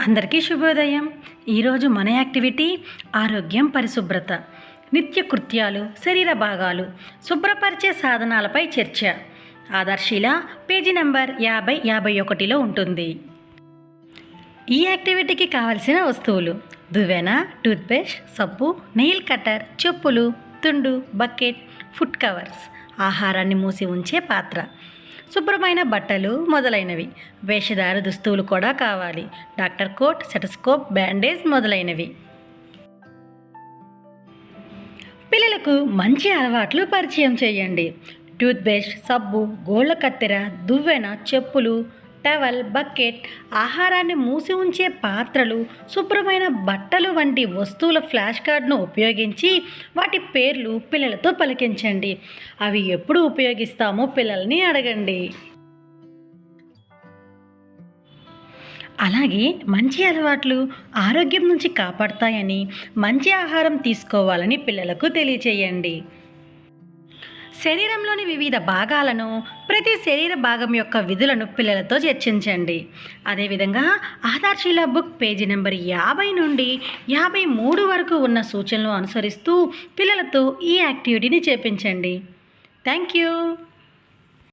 అందరికీ శుభోదయం. ఈరోజు మన యాక్టివిటీ ఆరోగ్యం పరిశుభ్రత నిత్య కృత్యాలు శరీర భాగాలు శుభ్రపరిచే సాధనాలపై చర్చ. ఆదర్శిల పేజీ నెంబర్ యాభై యాభై ఒకటిలో ఉంటుంది. ఈ యాక్టివిటీకి కావలసిన వస్తువులు దువ్వెన టూత్పేస్ట్ సబ్బు నెయిల్ కటర్ చెప్పులు తుండు బకెట్ ఫుడ్ కవర్స్ ఆహారాన్ని మూసి ఉంచే పాత్ర. శుభ్రమైన బట్టలు మొదలైనవి. వేషధార దుస్తువులు కూడా కావాలి. డాక్టర్ కోట్ సెటస్కోప్ బ్యాండేజ్ మొదలైనవి. పిల్లలకు మంచి అలవాట్లు పరిచయం చేయండి. టూత్బ్రష్ సబ్బు గోళ్ళ కత్తెర దువ్వెన చెప్పులు టవల్ బకెట్ ఆహారాన్ని మూసి ఉంచే పాత్రలు శుభ్రమైన బట్టలు వంటి వస్తువుల ఫ్లాష్ కార్డ్ను ఉపయోగించి వాటి పేర్లు పిల్లలతో పలికించండి. అవి ఎప్పుడు ఉపయోగిస్తామో పిల్లల్ని అడగండి. అలాగే మంచి అలవాట్లు ఆరోగ్యం నుంచి కాపాడతాయని మంచి ఆహారం తీసుకోవాలని పిల్లలకు తెలియచేయండి. శరీరంలోని వివిధ భాగాలను ప్రతి శరీర భాగం యొక్క విధులను పిల్లలతో చర్చించండి. అదేవిధంగా ఆధార్శీల బుక్ పేజీ నెంబర్ యాభై నుండి యాభై మూడు వరకు ఉన్న సూచనలు అనుసరిస్తూ పిల్లలతో ఈ యాక్టివిటీని చేపించండి. Thank you.